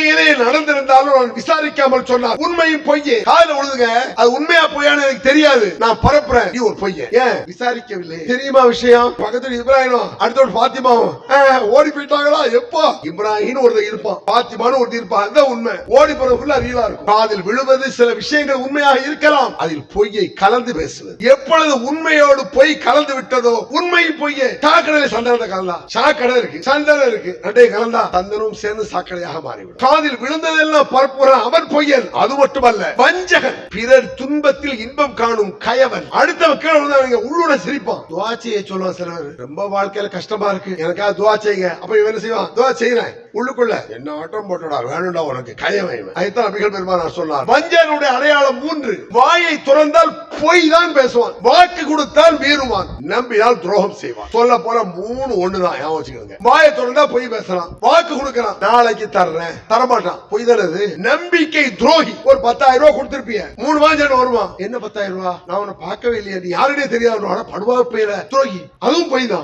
உண்மையிலே நடந்திருந்தாலும் அவன் விசாரிக்காமல் சொன்னார். உண்மையும் பொய்யே. காதல உழுதுங்க அது உண்மையா பொய்யான்னு எனக்கு தெரியாது. நான் பரப்புறேன் நீ ஒரு பொய்ய. ஏன்? விசாரிக்கவில்லை. தெரியுமா விஷயம்? பக்கத்துல இப்ராஹிமும் அடுத்தோடு பாத்திமாவும் ஓடி போயிட்டாங்களா? எப்போ? இப்ராஹிம் ஒருத்தர் இருப்பான். பாத்திமான்னு ஒருத்தர் இருப்பான். அதுதான் உண்மை. ஓடி போறதுக்குள்ள ரீலா இருக்கும். காதில் விழுவது சில விஷயங்கள் உண்மையாக இருக்கலாம். அதில் பொய்யை கலந்து பேசுவது. எப்பொழுது உண்மையோடு பொய் கலந்து விட்டதோ உண்மையும் பொய்யே. சாக்கடையில சந்தனத்தை கலந்தா? சாக்கடை இருக்கு. சந்தனம் இருக்கு. ரெண்டையும் கலந்தா? சந்தனம் சேர்ந்து சாக்கடையாக மாறிவிடும். காதில் விழுந்ததெல்லாம் பரப்புறான் அவன் பொய்யன். அது மட்டுமல்ல. வஞ்சகன். பிறர் துன்பத்தில் இன்பம் காணும் கயவன். அடுத்தவன் கீழே விழுந்தவங்க உள்ளுட சிரிப்பான். துவாச்சியை சொல்லுவான் சிலவர் ரொம்ப வாழ்க்கையில கஷ்டமா இருக்கு. எனக்காக துவா செய்யுங்க. அப்ப இவன் என்ன செய்வான்? துவா செய்யறேன். உள்ளுக்குள்ள. என்ன ஆட்டம் போட்டடா வேணும்டா உனக்கு. கயவன் அதுதான் அபிகள் பெருமானார் சொன்னார். வஞ்சனுடைய அடையாளம் மூன்று. வாயை துறந்தால் பொய் தான் பேசுவான். வாக்கு கொடுத்தால் மீறுவான். நம்பினால் துரோகம் செய்வான். சொல்ல போல மூணு ஒண்ணுதான். ஞாபகம் வச்சுக்கோங்க. வாய தொடர்ந்தா பொய் பேசலாம். வாக்கு கொடுக்கலாம். நாளைக்கு தர்றேன். தரமாட்டான். பொய் தானே நம்பிக்கை துரோகி. ஒரு பத்தாயிரம் ரூபாய் கொடுத்திருப்பீங்க மூணு மாதம் வருவான். என்ன பத்தாயிரம் ரூபாய் நான் உன்னை பார்க்கவே இல்லையா. நீ யாருடைய தெரியாது படுவா பேர. துரோகி. அதுவும் பொய் தான்